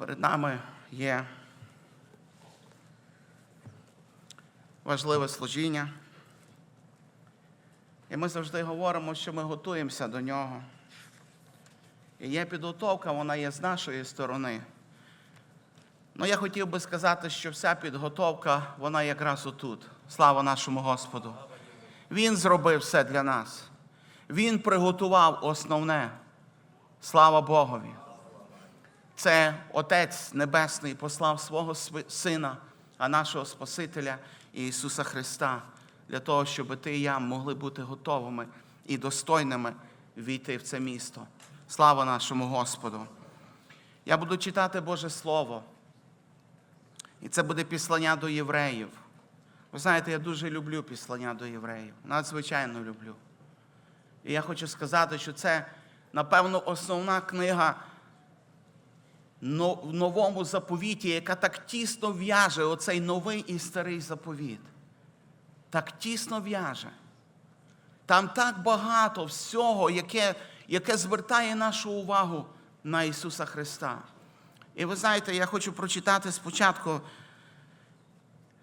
Перед нами є важливе служіння. І ми завжди говоримо, що ми готуємося до нього. І є підготовка, вона є з нашої сторони. Ну, я хотів би сказати, що вся підготовка, вона якраз отут. Слава нашому Господу. Він зробив все для нас. Він приготував основне. Слава Богові. Це Отець Небесний послав свого Сина, а нашого Спасителя Ісуса Христа, для того, щоб ти і я могли бути готовими і достойними війти в це місто. Слава нашому Господу! Я буду читати Боже Слово. І це буде післання до євреїв. Ви знаєте, я дуже люблю післання до євреїв. Надзвичайно люблю. І я хочу сказати, що це, напевно, основна книга в новому заповіті, яка так тісно в'яже оцей новий і старий заповіт. Так тісно в'яже. Там так багато всього, яке, яке звертає нашу увагу на Ісуса Христа. І ви знаєте, я хочу прочитати спочатку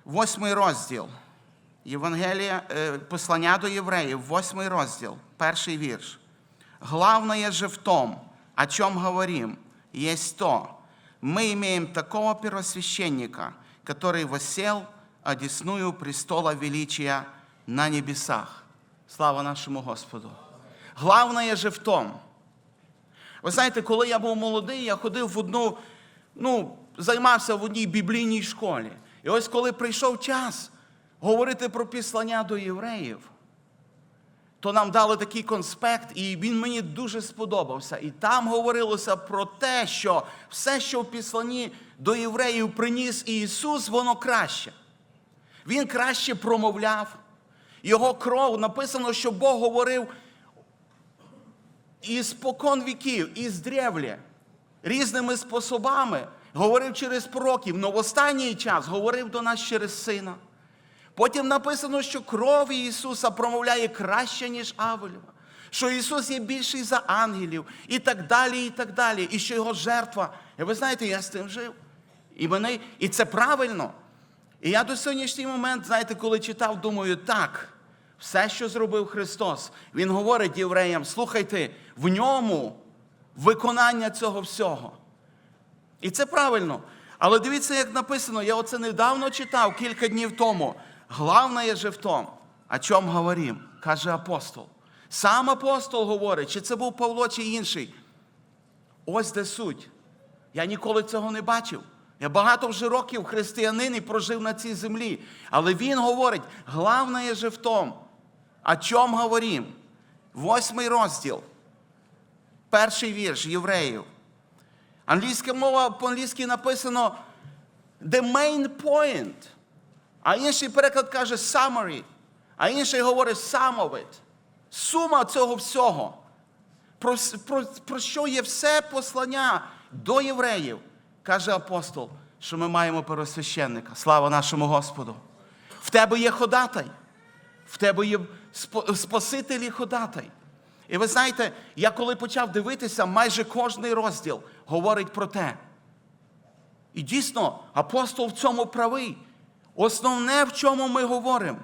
восьмий розділ. Євангелія, е, послання до євреїв, восьмий розділ, перший вірш. Главное же в том, о чем говорим, есть то, мы имеем такого первосвященника, который восел одесную престола величия на небесах. Слава нашому Господу. Главное же в том. Ви знаєте, коли я був молодий, я ходив в одну, ну, займався в одній біблійній школі. І ось коли прийшов час говорити про післання до євреїв, то нам дали такий конспект, і він мені дуже сподобався. І там говорилося про те, що все, що в післанні до євреїв приніс Ісус, воно краще. Він краще промовляв. Його кров написано, що Бог говорив із покон віків, із древлі, різними способами, говорив через пророків, але в останній час говорив до нас через сина. Потім написано, що кров Ісуса промовляє краще, ніж Авелєва, що Ісус є більший за ангелів, і так далі, і так далі, і що Його жертва. І ви знаєте, я з тим жив. І, мене, і це правильно. І я до сьогоднішній момент, знаєте, коли читав, думаю, так, все, що зробив Христос, Він говорить євреям, слухайте, в ньому виконання цього всього. І це правильно. Але дивіться, як написано, я оце недавно читав кілька днів тому. Главное же в том, о чому говорим, каже апостол. Сам апостол говорить, чи це був Павло, чи інший. Ось де суть. Я ніколи цього не бачив. Я багато вже років християнин і прожив на цій землі. Але він говорить, главное же в том, о чому говорим. Восьмий розділ, перший вірш євреїв. Англійська мова по-англійськи написано the main point. А інший переклад каже summary, а інший говорить sum. Сума цього всього. Про, про, про що є все послання до євреїв, каже апостол, що ми маємо первосвященника. Слава нашому Господу. В тебе є ходатай, в тебе є Спаситель і ходатай. І ви знаєте, я коли почав дивитися, майже кожний розділ говорить про те. І дійсно, апостол в цьому правий. Основне, в чому ми говоримо,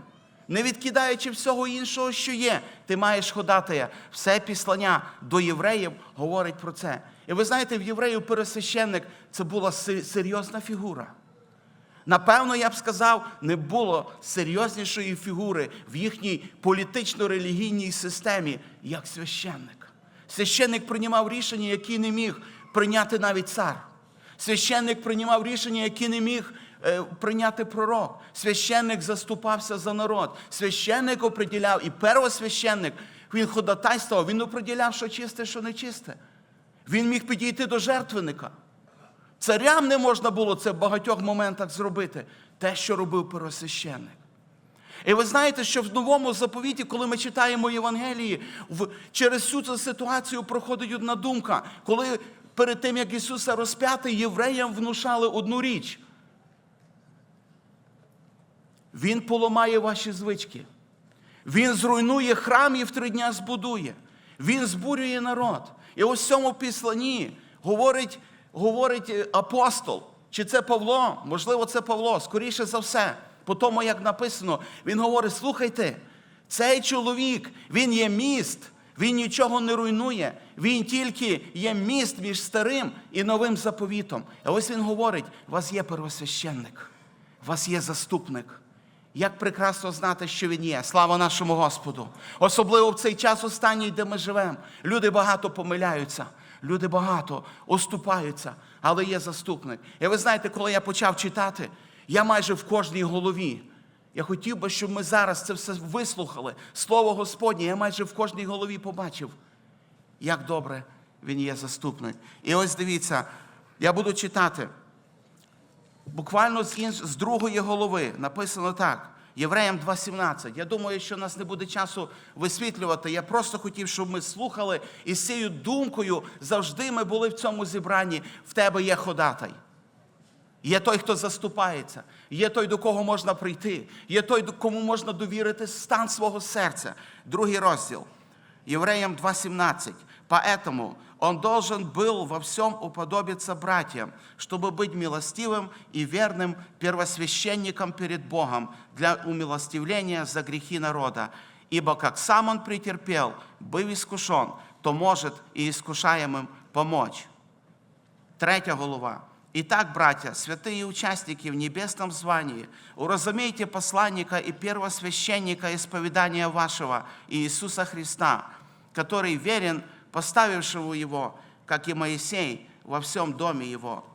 не відкидаючи всього іншого, що є, ти маєш ходатая. Все післання до євреїв говорить про це. І ви знаєте, в євреїв пересвященник це була серйозна фігура. Напевно, я б сказав, не було серйознішої фігури в їхній політично-релігійній системі, як священник. Священник приймав рішення, які не міг прийняти навіть цар. Священник приймав рішення, які не міг прийняти пророк. Священник заступався за народ. Священник оприділяв, і первосвященник, він ходатайствував, він оприділяв, що чисте, що нечисте. Він міг підійти до жертвенника. Царям не можна було це в багатьох моментах зробити, те, що робив первосвященник. І ви знаєте, що в новому заповіті, коли ми читаємо Євангелії, в, через цю цю ситуацію проходить одна думка, коли перед тим, як Ісуса розп'яти, євреям внушали одну річ. Він поламає ваші звички. Він зруйнує храм і в три дня збудує. Він збурює народ. І ось в цьому післанні говорить говорить е, апостол. Чи це Павло? Можливо, це Павло, скоріше за все. По тому, як написано, він говорить: слухайте, цей чоловік, він є міст, він нічого не руйнує, він тільки є міст між старим і новим заповітом. А ось він говорить: у вас є первосвященник, у вас є заступник. Як прекрасно знати, що він є. Слава нашому Господу. Особливо в цей час останній, де ми живемо. Люди багато помиляються, люди багато оступаються, але є заступник. І ви знаєте, коли я почав читати, я майже в кожній голові. Я хотів би, щоб ми зараз це все вислухали. Слово Господнє, я майже в кожній голові побачив, як добре він є заступник. І ось дивіться, я буду читати. Буквально з, інш... з другої голови написано так. Євреям 2.17. Я думаю, що у нас не буде часу висвітлювати. Я просто хотів, щоб ми слухали і з цією думкою завжди ми були в цьому зібранні. В тебе є ходатай. Є той, хто заступається, є той, до кого можна прийти, є той, кому можна довірити стан свого серця. Другий розділ. Евреям 2.17. Поэтому он должен был во всем уподобиться братьям, чтобы быть милостивым и верным первосвященником перед Богом для умилостивления за грехи народа. Ибо как сам он претерпел, был искушен, то может и искушаемым помочь. Третя голова. Итак, братья, святые участники в небесном звании, уразумейте посланника и первосвященника исповедания вашего Иисуса Христа, который верен поставившего его, как и Моисей, во всем доме его.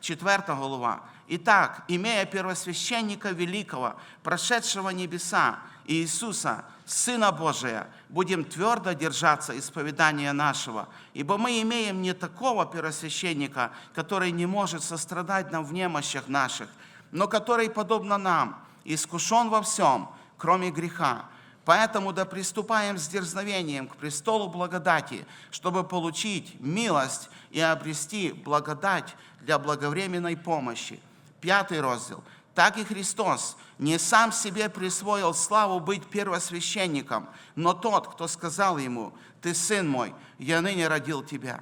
Четвертая голова. Итак, имея первосвященника великого, прошедшего небеса, Иисуса, Сына Божия, будем твердо держаться исповедания нашего, ибо мы имеем не такого первосвященника, который не может сострадать нам в немощах наших, но который, подобно нам, искушен во всем, кроме греха. Поэтому да приступаем с дерзновением к престолу благодати, чтобы получить милость и обрести благодать для благовременной помощи. Пятый раздел. Так и Христос не сам себе присвоил славу быть первосвященником, но тот, кто сказал ему, «Ты сын мой, я ныне родил тебя».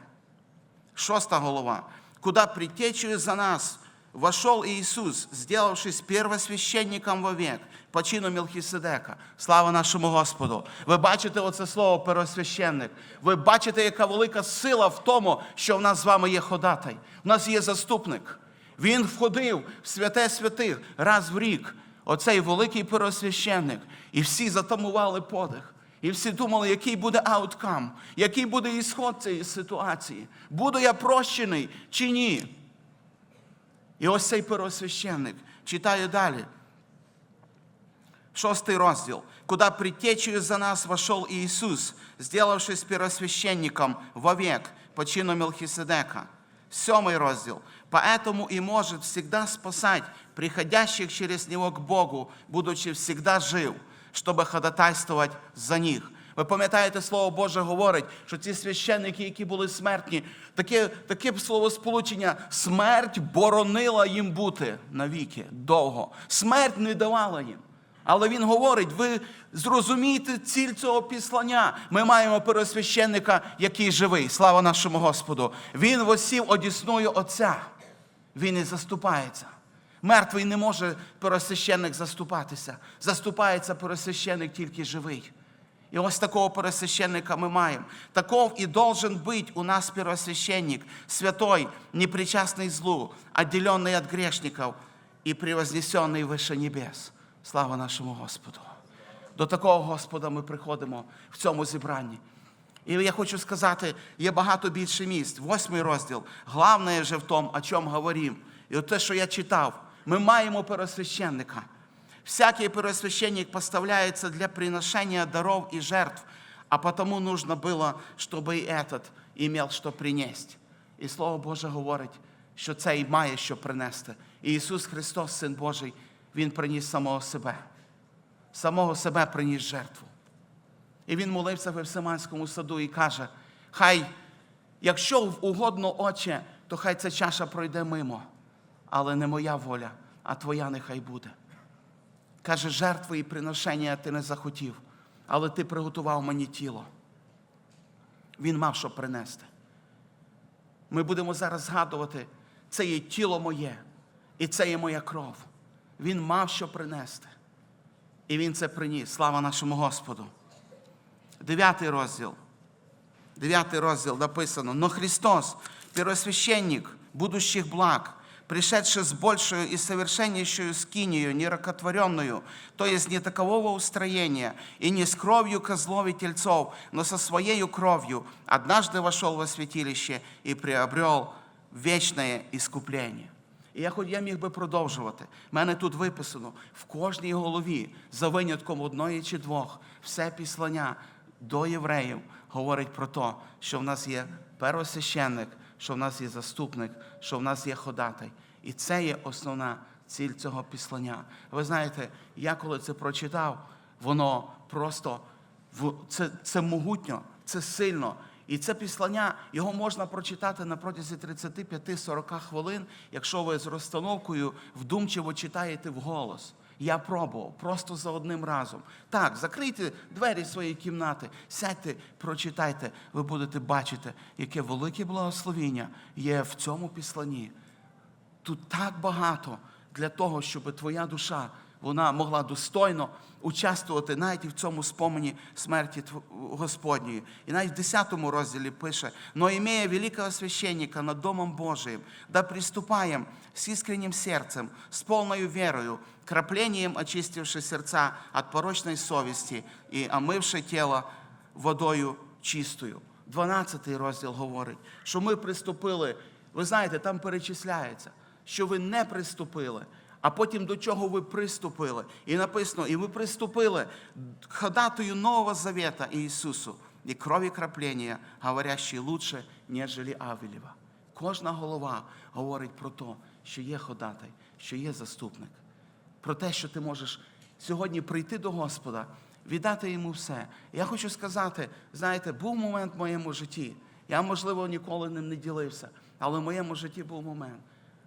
Шоста голова. Куда предтечью за нас вошел Иисус, сделавшись первосвященником вовек, по чину Мелхиседека. Слава нашому Господу. Ви бачите оце слово первосвященник. Ви бачите, яка велика сила в тому, що в нас з вами є ходатай. У нас є заступник. Він входив в святе святих раз в рік. Оцей великий первосвященник. І всі затамували подих. І всі думали, який буде ауткам, який буде ісход цієї ситуації. Буду я прощений чи ні? І ось цей первосвященник читаю далі. Шостий розділ. Куда предтечью за нас вошел Иисус, сделавшись первосвященником вовек по чину Мелхиседека. Семый розділ. Поэтому и может всегда спасать приходящих через Него к Богу, будучи всегда жив, чтобы ходатайствовать за них. Ви пам'ятаєте, Слово Боже говорить, що ці священники, які були смертні, таке, таке словосполучення, смерть боронила їм бути навіки, довго. Смерть не давала їм. Але він говорить: ви зрозумійте ціль цього післання. Ми маємо первосвященника, який живий. Слава нашому Господу. Він восів одісною Отця. Він і заступається. Мертвий не може первосвященник заступатися. Заступається первосвященник тільки живий. І ось такого первосвященника ми маємо. Таков і должен быть у нас первосвященник, святой, непричастный злу, отделенный от грешников и превознесенный выше небес. Слава нашому Господу. До такого Господа ми приходимо в цьому зібранні. І я хочу сказати, є багато більше місць. Восьмий розділ. Главне вже в тому, о чому говорим. І от те, що я читав, ми маємо первосвященника. Всякий первосвященник поставляется для приношения даров и жертв, а потому нужно было, чтобы и этот имел что принести. І Слово Боже говорить, що цей має що принести. І Ісус Христос, Син Божий, Він приніс самого себе. Самого себе приніс жертву. І він молився в Евсиманському саду і каже: Хай, якщо угодно, Отче, то хай ця чаша пройде мимо, але не моя воля, а твоя нехай буде. Каже, жертви і приношення ти не захотів, але ти приготував мені тіло. Він мав що принести. Ми будемо зараз згадувати, це є тіло моє, і це є моя кров. Він мав що принести. І він це приніс. Слава нашому Господу. Дев'ятий розділ. Дев'ятий розділ написано. Но Христос, первосвященник будущих благ, пришедший с большую и совершеннейшую скинию, нерокотворенную, то есть не такового устроения, и не с кровью козлов и тельцов, но со своей кровью, однажды вошел во святилище и приобрел вечное искупление. І я хоч я міг би продовжувати. У мене тут виписано в кожній голові, за винятком одної чи двох, все післання до євреїв говорить про те, що в нас є первосвященник, що в нас є заступник, що в нас є ходатай. І це є основна ціль цього післання. Ви знаєте, я коли це прочитав, воно просто це, це могутньо, це сильно. І це післання, його можна прочитати на протязі 35-40 хвилин, якщо ви з розстановкою вдумчиво читаєте вголос. Я пробував просто за одним разом. Так, закрийте двері своєї кімнати, сядьте, прочитайте, ви будете бачити, яке велике благословіння є в цьому післанні. Тут так багато для того, щоб твоя душа вона могла достойно участвувати навіть і в цьому спомені смерті Господньої. І навіть в 10 розділі пише: «Но имея великого священника над Домом Божиим, да приступаем с искренним сердцем, с полною верою, краплением очистивши сердца от порочной совести и омывши тело водою чистою. 12 розділ говорить, що ми приступили, ви знаєте, там перечисляється, що ви не приступили, а потім до чого ви приступили. І написано, і ви приступили к ходатую Нового Завета Ісусу і крові краплення, говорящій лучше, нежели Авелєва. Кожна голова говорить про те, що є ходатай, що є заступник про те, що ти можеш сьогодні прийти до Господа, віддати йому все. Я хочу сказати, знаєте, був момент в моєму житті. Я, можливо, ніколи ним не ділився, але в моєму житті був момент,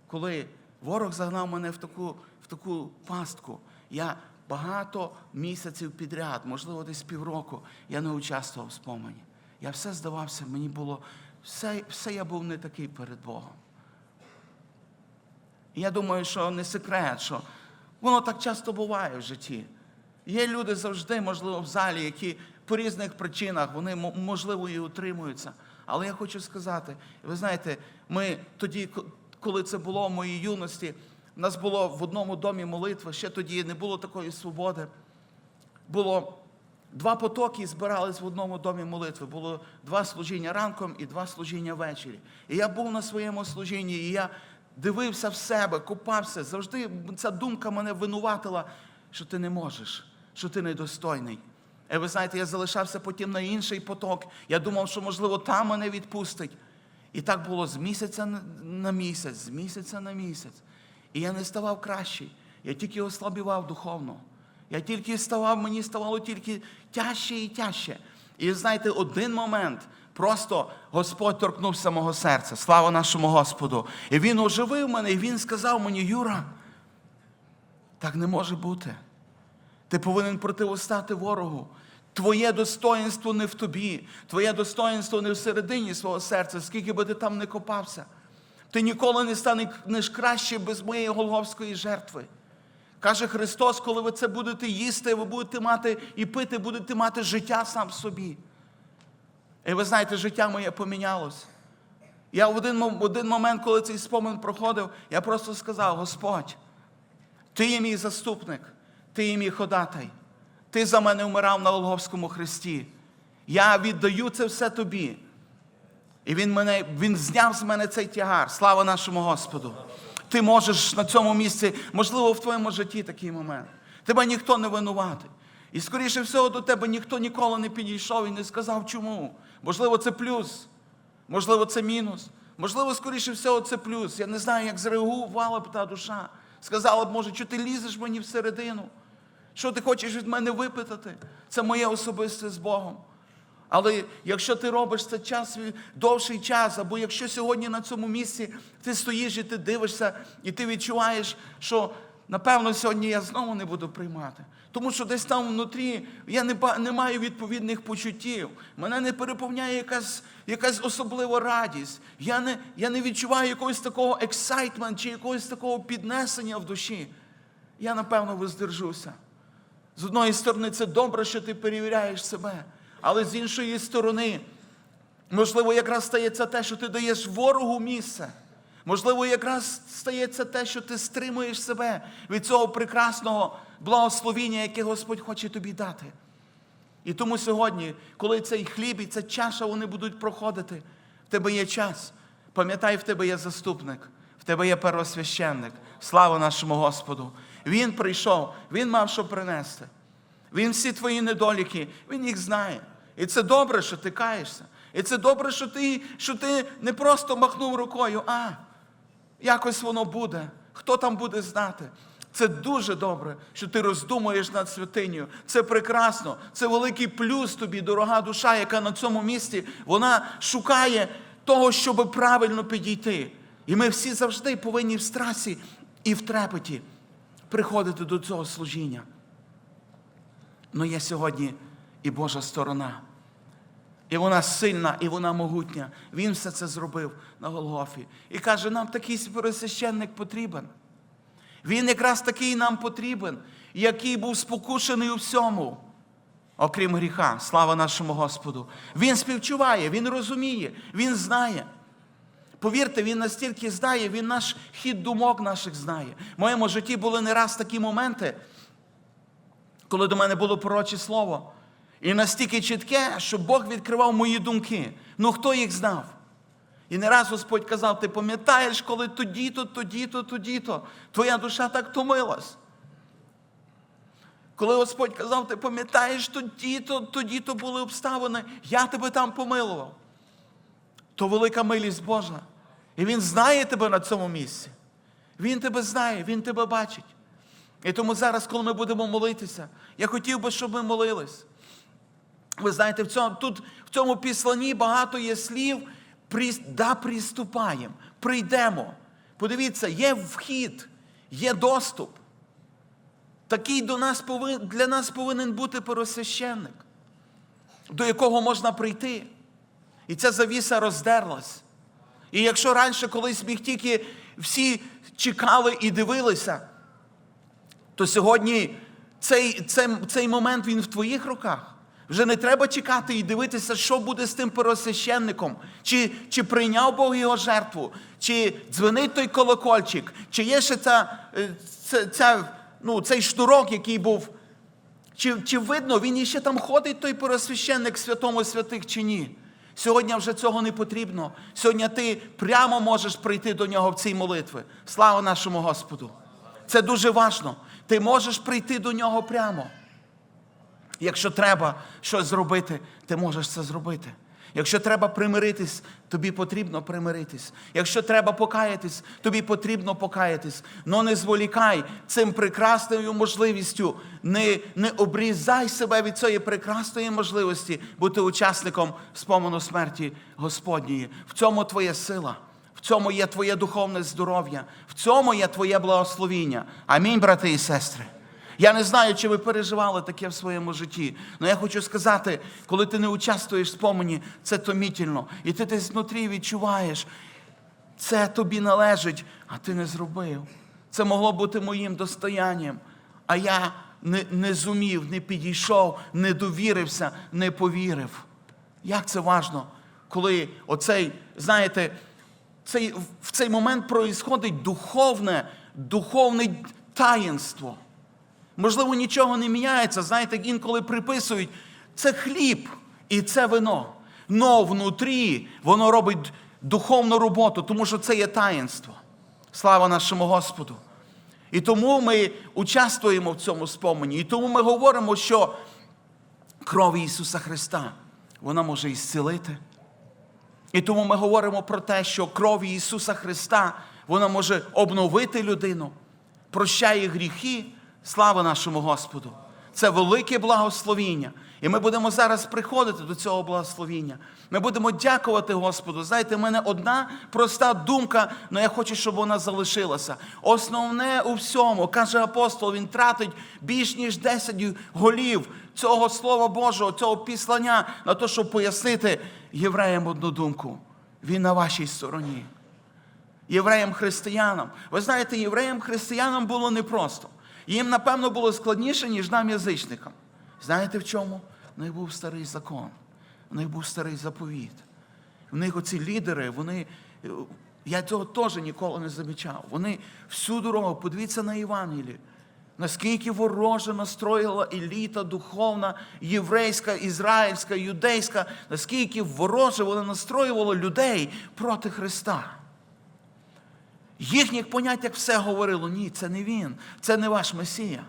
коли ворог загнав мене в таку, в таку пастку. Я багато місяців підряд, можливо, десь півроку, я не участвував в спомені. Я все здавався, мені було все, все я був не такий перед Богом. І я думаю, що не секрет, що воно так часто буває в житті. Є люди завжди, можливо, в залі, які по різних причинах, вони, можливо, і утримуються. Але я хочу сказати, ви знаєте, ми тоді, коли це було в моїй юності, в нас було в одному домі молитва, ще тоді не було такої свободи. Було два потоки збирались в одному домі молитви. Було два служіння ранком і два служіння ввечері. І я був на своєму служінні, і я дивився в себе, купався. Завжди ця думка мене винуватила, що ти не можеш, що ти недостойний. І ви знаєте, я залишався потім на інший поток. Я думав, що, можливо, там мене відпустить. І так було з місяця на- місяць, з місяця на місяць. І я не ставав кращий. Я тільки ослабівав духовно. Я тільки ставав, мені ставало тільки тяжче і тяжче. І знаєте, один момент просто Господь торкнувся мого серця. Слава нашому Господу. І Він оживив мене, і Він сказав мені, Юра, так не може бути. Ти повинен противостати ворогу. Твоє достоїнство не в тобі, твоє достоїнство не всередині свого серця, скільки би ти там не копався. Ти ніколи не станеш краще без моєї голговської жертви. Каже Христос, коли ви це будете їсти, ви будете мати і пити, будете мати життя сам в собі. І ви знаєте, життя моє помінялось. Я в один, один момент, коли цей спомин проходив, я просто сказав: Господь, ти є мій заступник, ти є мій ходатай. Ти за мене вмирав на Голговському хресті. Я віддаю це все тобі. І він, мене, він зняв з мене цей тягар. Слава нашому Господу. Ти можеш на цьому місці, можливо, в твоєму житті такий момент. Тебе ніхто не винуватий. І, скоріше всього, до тебе ніхто ніколи не підійшов і не сказав, чому. Можливо, це плюс, можливо, це мінус. Можливо, скоріше всього, це плюс. Я не знаю, як зреагувала б та душа. Сказала б, може, що ти лізеш мені всередину? Що ти хочеш від мене випитати? Це моє особисте з Богом. Але якщо ти робиш це час довший час, або якщо сьогодні на цьому місці ти стоїш і ти дивишся, і ти відчуваєш, що напевно, сьогодні я знову не буду приймати. Тому що десь там внутрі я не, не маю відповідних почуттів. Мене не переповняє якась, якась особлива радість. Я не, я не відчуваю якогось такого ексайтмент чи якогось такого піднесення в душі. Я, напевно, воздержуся. З одної сторони, це добре, що ти перевіряєш себе, але з іншої сторони, можливо, якраз стається те, що ти даєш ворогу місце. Можливо, якраз стається те, що ти стримуєш себе від цього прекрасного благословіння, яке Господь хоче тобі дати. І тому сьогодні, коли цей хліб і ця чаша вони будуть проходити, в тебе є час. Пам'ятай, в тебе є заступник, в тебе є первосвященник. Слава нашому Господу! Він прийшов, він мав що принести. Він всі твої недоліки, він їх знає. І це добре, що ти каєшся. І це добре, що ти, що ти не просто махнув рукою, а якось воно буде. Хто там буде знати? Це дуже добре, що ти роздумуєш над святинею. Це прекрасно, це великий плюс тобі, дорога душа, яка на цьому місці вона шукає того, щоб правильно підійти. І ми всі завжди повинні в страсі і в трепеті приходити до цього служіння. Но є сьогодні і Божа сторона. І вона сильна, і вона могутня. Він все це зробив на Голгофі. І каже, нам такий пересвященник потрібен. Він якраз такий нам потрібен, який був спокушений у всьому, окрім гріха. Слава нашому Господу. Він співчуває, він розуміє, він знає. Повірте, він настільки знає, він наш хід думок наших знає. В моєму житті були не раз такі моменти, коли до мене було пророче слово. І настільки чітке, що Бог відкривав мої думки. Ну хто їх знав? І не раз Господь казав, ти пам'ятаєш, коли тоді-то, тоді-то, тоді-то, твоя душа так томилась. Коли Господь казав, ти пам'ятаєш, тоді-то, тоді-то були обставини, я тебе там помилував. То велика милість Божа. І Він знає тебе на цьому місці. Він тебе знає, Він тебе бачить. І тому зараз, коли ми будемо молитися, я хотів би, щоб ми молились. Ви знаєте, в цьому, тут в цьому післанні багато є слів, да приступаємо, прийдемо. Подивіться, є вхід, є доступ. Такий до нас повин, для нас повинен бути первосвященник, до якого можна прийти. І ця завіса роздерлась. І якщо раніше колись міг тільки всі чекали і дивилися, то сьогодні цей, цей, цей момент він в твоїх руках. Вже не треба чекати і дивитися, що буде з тим первосвященником. Чи, чи прийняв Бог його жертву, чи дзвенить той колокольчик, чи є ще ця, е, ця, ця, ну, цей шнурок, який був. Чи, чи видно, він іще там ходить, той первосвященник святому святих чи ні? Сьогодні вже цього не потрібно. Сьогодні ти прямо можеш прийти до нього в цій молитві. Слава нашому Господу! Це дуже важно. Ти можеш прийти до нього прямо. Якщо треба щось зробити, ти можеш це зробити. Якщо треба примиритись, тобі потрібно примиритись. Якщо треба покаятись, тобі потрібно покаятись. Но не зволікай цим прекрасною можливістю. Не, не обрізай себе від цієї прекрасної можливості бути учасником спомену смерті Господньої. В цьому твоя сила. В цьому є твоє духовне здоров'я, в цьому є твоє благословіння. Амінь, брати і сестри. Я не знаю, чи ви переживали таке в своєму житті. Але я хочу сказати, коли ти не участвуєш в спомені, це томітельно. І ти десь внутрі відчуваєш, це тобі належить, а ти не зробив. Це могло бути моїм достоянням. А я не, не зумів, не підійшов, не довірився, не повірив. Як це важно, коли оцей, знаєте, цей, в цей момент проїсходить духовне, духовне таїнство. Можливо, нічого не міняється. Знаєте, інколи приписують, це хліб і це вино. Но внутрі воно робить духовну роботу, тому що це є таїнство. Слава нашому Господу. І тому ми участвуємо в цьому спомені. І тому ми говоримо, що кров Ісуса Христа вона може ісцілити. І тому ми говоримо про те, що кров Ісуса Христа вона може обновити людину, прощає гріхи. Слава нашому Господу. Це велике благословіння. І ми будемо зараз приходити до цього благословіння. Ми будемо дякувати Господу. Знаєте, в мене одна проста думка, але я хочу, щоб вона залишилася. Основне у всьому, каже апостол, він тратить більш ніж 10 голів цього Слова Божого, цього післання на те, щоб пояснити євреям одну думку. Він на вашій стороні. Євреям-християнам. Ви знаєте, євреям-християнам було непросто. Їм, напевно, було складніше, ніж нам, язичникам. Знаєте в чому? В них був старий закон, в них був старий заповіт. В них оці лідери, вони. е, Я цього теж ніколи не замічав. Вони всю дорогу, подивіться на Євангелії, наскільки вороже настроїла еліта духовна, єврейська, ізраїльська, юдейська, наскільки вороже вона настроювала людей проти Христа. Їхніх поняттях все говорило, ні, це не він, це не ваш Месія.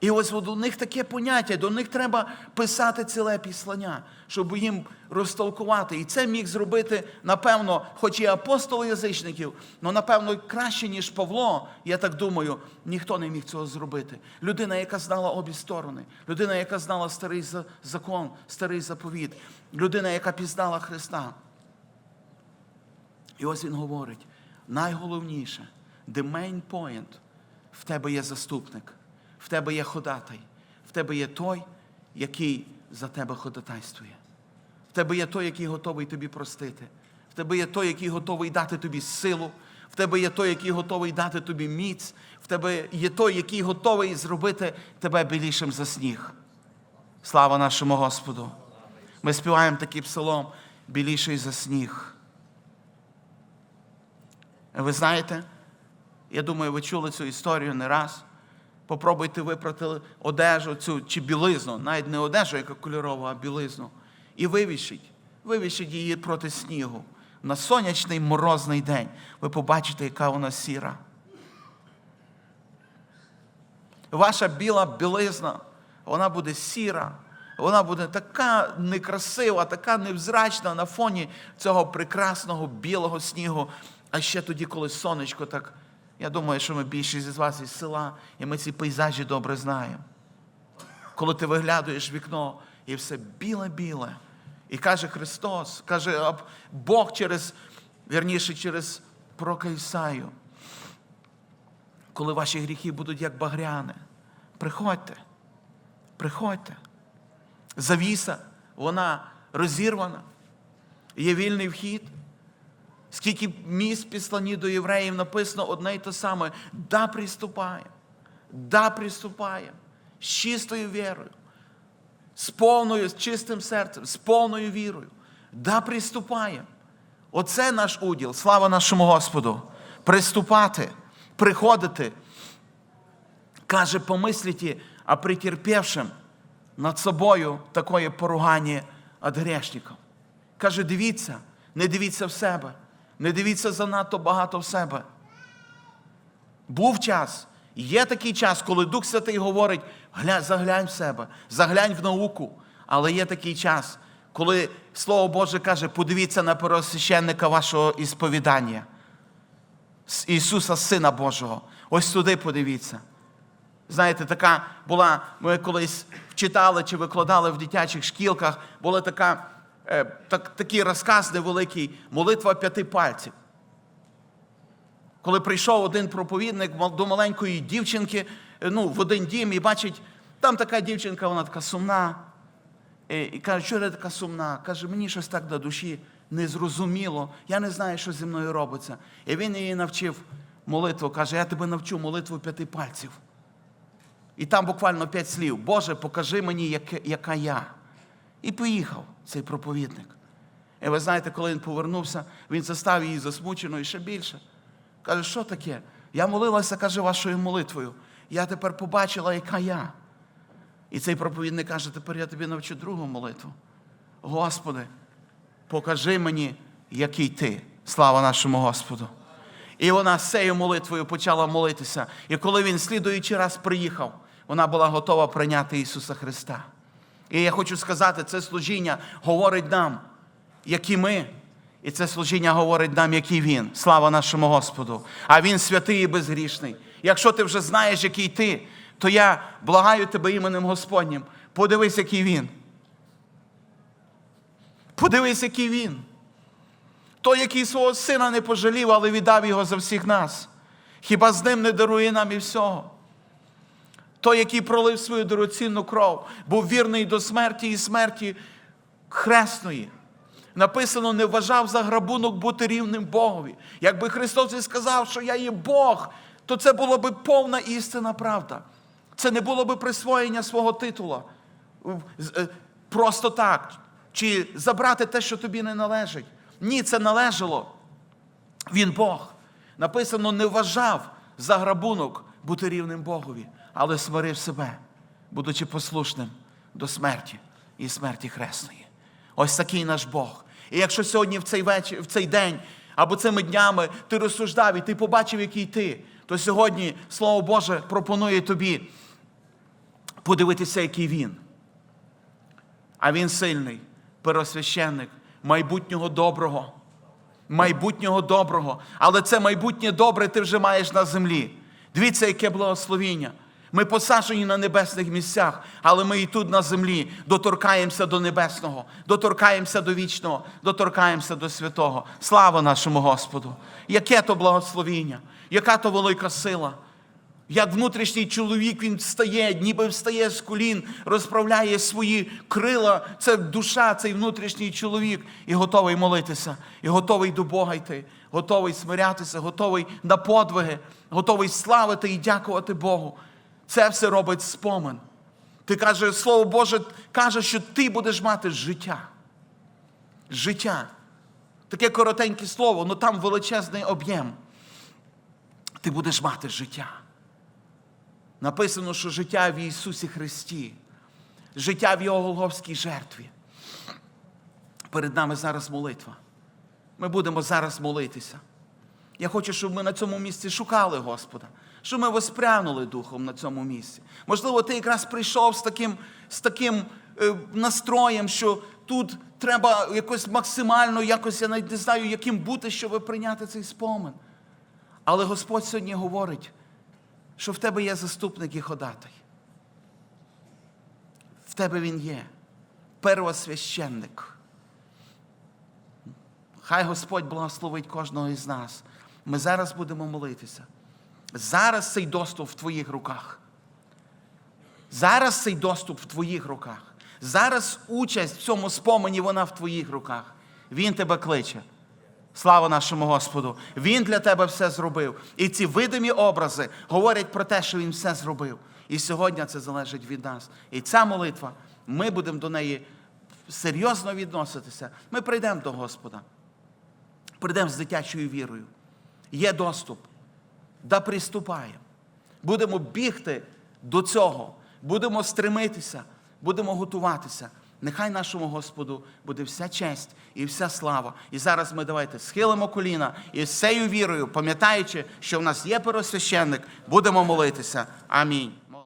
І ось у них таке поняття, до них треба писати ціле післання, щоб їм розтолкувати. І це міг зробити, напевно, хоч і апостол язичників, але напевно краще, ніж Павло, я так думаю, ніхто не міг цього зробити. Людина, яка знала обі сторони, людина, яка знала старий закон, старий заповіт, людина, яка пізнала Христа. І ось він говорить: найголовніше, the main point, в тебе є заступник, в тебе є ходатай, в тебе є той, який за тебе ходатайствує. В тебе є той, який готовий тобі простити. В тебе є той, який готовий дати тобі силу. В тебе є той, який готовий дати тобі міць. В тебе є той, який готовий зробити тебе білішим за сніг. Слава нашому Господу! Ми співаємо такий псалом біліший за сніг. Ви знаєте, я думаю, ви чули цю історію не раз. Попробуйте випрати одежу цю чи білизну, навіть не одежу, яка кольорова, а білизну. І вивішіть. Вивішіть її проти снігу. На сонячний морозний день. Ви побачите, яка вона сіра. Ваша біла білизна, вона буде сіра, вона буде така некрасива, така невзрачна на фоні цього прекрасного білого снігу. А ще тоді, коли сонечко так. Я думаю, що ми більшість із вас із села, і ми ці пейзажі добре знаємо. Коли ти виглядаєш в вікно, і все біле-біле. І каже Христос, каже Бог через, вірніше, через пророка Ісаю, коли ваші гріхи будуть як багряне, приходьте, приходьте. Завіса, вона розірвана, є вільний вхід. Скільки місць післані до євреїв написано одне й те саме. Да, приступаємо, да, приступаємо з чистою вірою, з повною, з чистим серцем, з повною вірою. Да, приступаємо. Оце наш уділ. Слава нашому Господу. Приступати, приходити. Каже, помислите о претерпевшем над собою такое поругання від грешників. Каже, дивіться, не дивіться в себе, не дивіться занадто багато в себе. Був час, є такий час, коли Дух Святий говорить, заглянь в себе, заглянь в науку. Але є такий час, коли Слово Боже каже, подивіться на первосвященника вашого ісповідання. Ісуса, Сина Божого. Ось туди подивіться. Знаєте, така була, ми колись читали чи викладали в дитячих шкілках, була така, так, такий розказ невеликий, молитва п'яти пальців. Коли прийшов один проповідник до маленької дівчинки, е, ну, в один дім і бачить, там така дівчинка, вона така сумна. І, і каже, що ти така сумна? Каже, мені щось так до душі незрозуміло. Я не знаю, що зі мною робиться. І він її навчив молитву. Каже, я тебе навчу молитву п'яти пальців. І там буквально п'ять слів. Боже, покажи мені, яка я. І поїхав цей проповідник. І ви знаєте, коли він повернувся, він застав її засмученою ще більше. Каже, що таке? Я молилася, каже, вашою молитвою. Я тепер побачила, яка я. І цей проповідник каже, тепер я тобі навчу другу молитву. Господи, покажи мені, який ти. Слава нашому Господу. І вона з цією молитвою почала молитися. І коли він слідуючий раз приїхав, вона була готова прийняти Ісуса Христа. І я хочу сказати, це служіння говорить нам, які ми, і це служіння говорить нам, який Він. Слава нашому Господу. А Він святий і безгрішний. Якщо ти вже знаєш, який ти, то я благаю тебе іменем Господнім. Подивись, який він. Подивись, який він. Той, який свого сина не пожалів, але віддав його за всіх нас. Хіба з ним не дарує нам і всього? Той, який пролив свою дорогоцінну кров, був вірний до смерті і смерті хресної. Написано, не вважав за грабунок бути рівним Богові. Якби Христос і сказав, що я є Бог, то це було би повна істина правда. Це не було би присвоєння свого титула. Е, Просто так. Чи забрати те, що тобі не належить. Ні, це належало. Він Бог. Написано, не вважав за грабунок бути рівним Богові, але смирив себе, будучи послушним до смерті і смерті хресної. Ось такий наш Бог. І якщо сьогодні в цей вечір, в цей день або цими днями ти розсуждав і ти побачив, який ти, то сьогодні Слово Боже пропонує тобі подивитися, який він. А він сильний, первосвященник майбутнього доброго. Майбутнього доброго. Але це майбутнє добре ти вже маєш на землі. Дивіться, яке благословіння. Ми посаджені на небесних місцях, але ми і тут на землі доторкаємося до небесного, доторкаємося до вічного, доторкаємося до святого. Слава нашому Господу! Яке то благословіння, яка то велика сила. Як внутрішній чоловік він встає, ніби встає з колін, розправляє свої крила. Це душа, цей внутрішній чоловік, і готовий молитися, і готовий до Бога йти, готовий смирятися, готовий на подвиги, готовий славити і дякувати Богу. Це все робить спомин. Ти каже, Слово Боже каже, що ти будеш мати життя. Життя. Таке коротеньке слово, але там величезний об'єм. Ти будеш мати життя. Написано, що життя в Ісусі Христі, життя в Його Голговській жертві. Перед нами зараз молитва. Ми будемо зараз молитися. Я хочу, щоб ми на цьому місці шукали Господа, щоб ми воспрянули духом на цьому місці. Можливо, ти якраз прийшов з таким, з таким е, настроєм, що тут треба якось максимально, якось я навіть не знаю, яким бути, щоб прийняти цей спомин. Але Господь сьогодні говорить, що в тебе є заступник і ходатай. В тебе він є, первосвященник. Хай Господь благословить кожного із нас. Ми зараз будемо молитися. Зараз цей доступ в твоїх руках. Зараз цей доступ в твоїх руках. Зараз участь в цьому спомені, вона в твоїх руках. Він тебе кличе. Слава нашому Господу! Він для тебе все зробив. І ці видимі образи говорять про те, що Він все зробив. І сьогодні це залежить від нас. І ця молитва, ми будемо до неї серйозно відноситися. Ми прийдемо до Господа. Прийдемо з дитячою вірою. Є доступ. Да приступаємо. Будемо бігти до цього, будемо стремитися, будемо готуватися. Нехай нашому Господу буде вся честь і вся слава. І зараз ми давайте схилимо коліна і цією вірою, пам'ятаючи, що в нас є первосвященник, будемо молитися. Амінь.